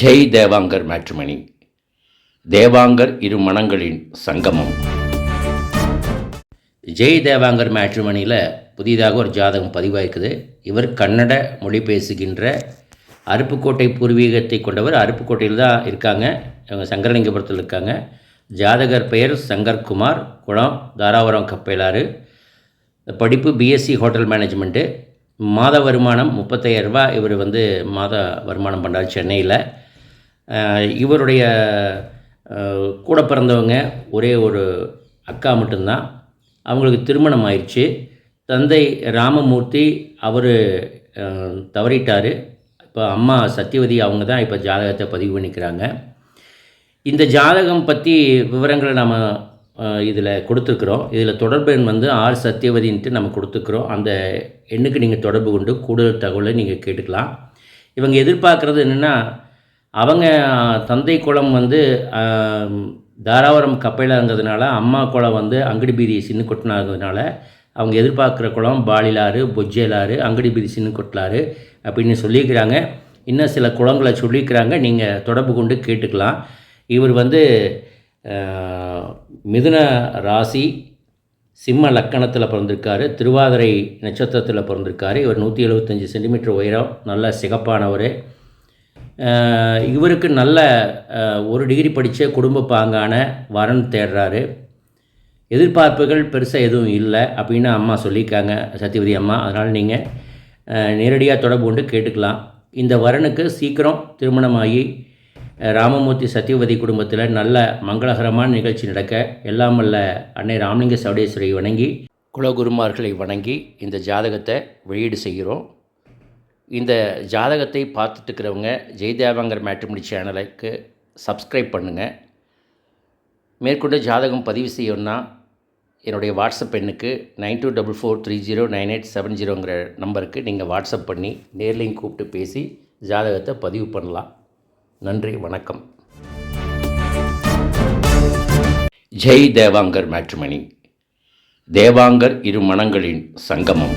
Jai Devangar matrimony Devangar இரு மனங்களின் சங்கமம். ஜெய் தேவாங்கர் மேட்ரிமணியில் புதிதாக ஒரு ஜாதகம் பதிவாயிருக்குது இவர் கன்னட மொழி பேசுகின்ற அருப்புக்கோட்டை பூர்வீகத்தை கொண்டவர். அருப்புக்கோட்டையில் தான் இருக்காங்க. இவங்க சங்கரலிங்கபுரத்தில் இருக்காங்க. ஜாதகர் பெயர் சங்கர்குமார் குளம் தாராபுரம் கப்பேலாறு படிப்பு பிஎஸ்சி ஹோட்டல் மேனேஜ்மெண்ட்டு. மாத வருமானம் முப்பத்தாயிரம் ரூபாய். இவர் வந்து மாத வருமானம் பண்ணுறார் சென்னையில். இவருடைய கூட பிறந்தவங்க ஒரே ஒரு அக்கா மட்டும்தான். அவங்களுக்கு திருமணம் ஆயிடுச்சு. தந்தை ராமமூர்த்தி அவர் தவறிட்டார். இப்போ அம்மா சத்யவதி அவங்க தான் இப்போ ஜாதகத்தை பதிவு பண்ணிக்கிறாங்க. இந்த ஜாதகம் பற்றி விவரங்களை நம்ம இதில் கொடுத்துருக்குறோம். இதில் தொடர்பு எண் வந்து ஆர் சத்யவதின்ட்டு நம்ம கொடுத்துருக்குறோம். அந்த எண்ணுக்கு நீங்கள் தொடர்பு கொண்டு கூடுதல் தகவலை நீங்கள் கேட்டுக்கலாம். இவங்க எதிர்பார்க்குறது என்னென்னா அவங்க தந்தை குளம் வந்து தாராவரம் தாராபுரம் அம்மா குளம் வந்து அங்கடி பீதி சின்ன கொட்டினாங்கிறதுனால அவங்க எதிர்பார்க்குற குளம் பாலிலாறு பொஜ்ஜேலாறு அங்கடி பீதி சின்ன கொட்டலாறு அப்படின்னு சொல்லியிருக்கிறாங்க. இன்னும் சில குளங்களை சொல்லியிருக்கிறாங்க. நீங்கள் தொடர்பு கொண்டு கேட்டுக்கலாம். இவர் வந்து மிதுன ராசி சிம்ம லக்கணத்தில் பிறந்திருக்காரு. திருவாதிரை நட்சத்திரத்தில் பிறந்திருக்காரு. இவர் நூற்றி எழுபத்தஞ்சி சென்டிமீட்டர் உயரம். நல்ல சிகப்பானவர். இவருக்கு நல்ல ஒரு டிகிரி படித்த குடும்ப பாங்கான வரன் தேடுறாரு. எதிர்பார்ப்புகள் பெருசாக எதுவும் இல்லை அப்படின்னு அம்மா சொல்லியிருக்காங்க சத்யவதி அம்மா. அதனால் நீங்கள் நேரடியாக தொடர்பு கொண்டு கேட்டுக்கலாம். இந்த வரனுக்கு சீக்கிரம் திருமணமாகி ராமமூர்த்தி சத்யவதி குடும்பத்தில் நல்ல மங்களகரமான நிகழ்ச்சி நடக்க எல்லாம் வல்ல அன்னை ராமலிங்க சவடேஸ்வரியை வணங்கி குலகுருமார்களை வணங்கி இந்த ஜாதகத்தை வெளியீடு செய்கிறோம். இந்த ஜாதகத்தை பார்த்துட்டு இருக்கிறவங்க ஜெயதேவாங்கர் மேட்ரிமணி சேனலுக்கு சப்ஸ்கிரைப் பண்ணுங்கள் மேற்கொண்டு ஜாதகம் பதிவு செய்யணும்னா என்னுடைய வாட்ஸ்அப் எண்ணுக்கு nine two double four three zero nine eight seven ஜீரோங்கிற நம்பருக்கு நீங்கள் வாட்ஸ்அப் பண்ணி நேர்லையும் கூப்பிட்டு பேசி ஜாதகத்தை பதிவு பண்ணலாம். நன்றி வணக்கம். ஜெய் தேவாங்கர் மேட்ரிமணி தேவாங்கர் இரு மனங்களின் சங்கமம்.